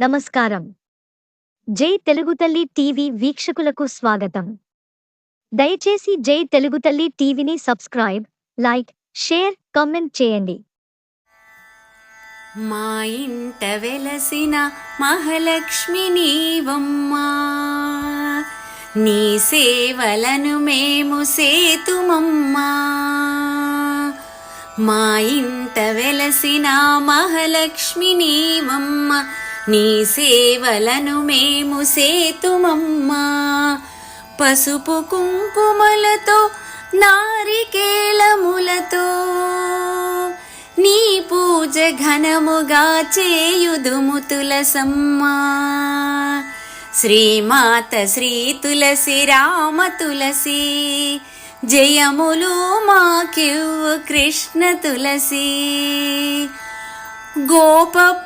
నమస్కారం. జై తెలుగు తల్లి టీవీ వీక్షకులకు స్వాగతం. దయచేసి జై తెలుగు తల్లి టీవీని సబ్స్క్రైబ్ లైక్ షేర్ కామెంట్ చేయండి. మా ఇంట వెలసిన మహాలక్ష్మి నీవమ్మా నీ సేవలను మేము సేతుమమ్మా. మా ఇంట వెలసిన మహాలక్ష్మి నీవమ్మ నీ సేవలను మేము సేతుమమ్మా. పసుపు కుంకుమలతో నారికేళములతో నీ పూజ ఘనముగా చేయుదుము తులసమ్మా. శ్రీమాత శ్రీ తులసి రామ తులసి జయములు మాకివ్వు కృష్ణ తులసి. గోప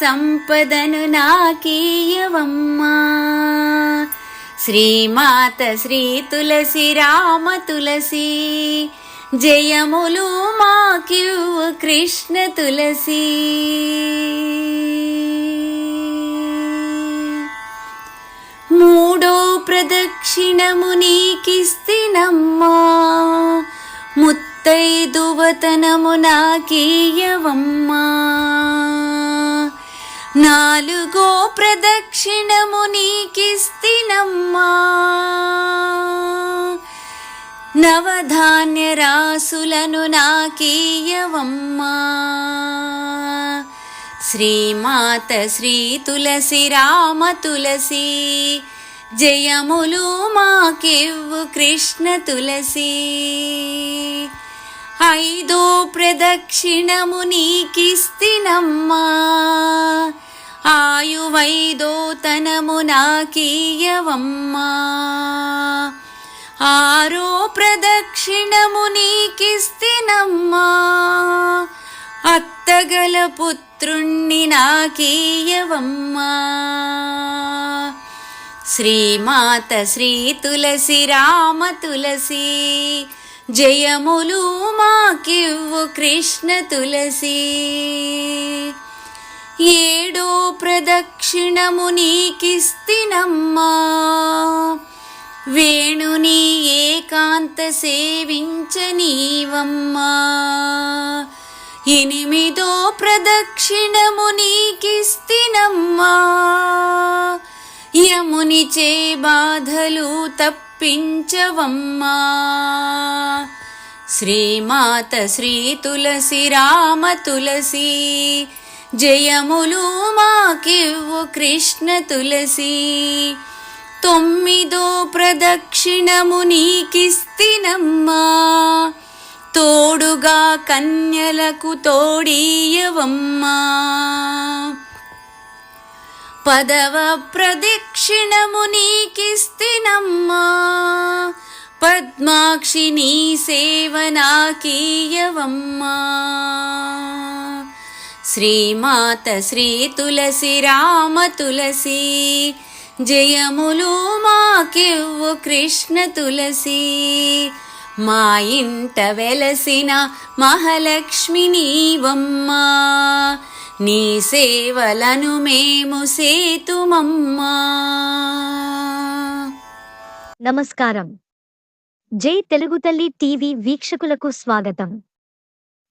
సంపదను నాకీయవమ్మా. శ్రీమాత శ్రీ తులసి రామ తులసి జయములు మాకివ్వు కృష్ణ తులసి. మూడో ప్రదక్షిణము నీకిస్తినమ్మా. ముత్తైదువతనము నాకీయవమ్మా. నాలుగో ప్రదక్షిణము నీకిస్తినమ్మా. నవధాన్య రాసులను నాకీయవమ్మా. శ్రీమాత శ్రీ తులసి రామ తులసి జయములు మాకివ్వు కృష్ణ తులసి. ఐదో ప్రదక్షిణము నీకిస్తినమ్మా. ఆయువైదోతనము నాకీయవమ్మా. ఆరో ప్రదక్షిణము నీకిస్తినమ్మా. అత్తగల పుత్రుణ్ణి నాకీయవమ్మా. శ్రీమాత శ్రీ తులసి రామ తులసి జయములు మాకివ్వు కృష్ణ తులసి. ఏడో ప్రదక్షిణము నీకిస్తినమ్మా. వేణుని ఏకాంత సేవించనీవమ్మా ఎనిమిదో ప్రదక్షిణము నీకిస్తినమ్మా. యముని చే బాధలు పింఛవమ్మా శ్రీమాత శ్రీ తులసి రామ తులసి జయములు మాకివ్వు కృష్ణ తులసి. తొమ్మిదో ప్రదక్షిణము నీకిస్తినమ్మా. తోడుగా కన్యలకు తోడీయవమ్మా పదవ ప్రదక్షిణము నీకిస్తినమ్మా. పద్మాక్షి నీ సేవ నాకీయవమ్మా శ్రీమాత శ్రీ తులసి రామ తులసి జయములు మాకివ్వు కృష్ణ తులసి. మా ఇంట వెలసిన మహాలక్ష్మి నీవమ్మా. నీ సేవలను మేము సేతుమమ్మా. నమస్కారం. జై తెలుగు తల్లి టీవీ వీక్షకులకు స్వాగతం.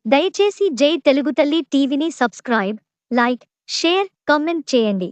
దయచేసి జై తెలుగు తల్లి టీవీని సబ్స్క్రైబ్ లైక్ షేర్ కామెంట్ చేయండి.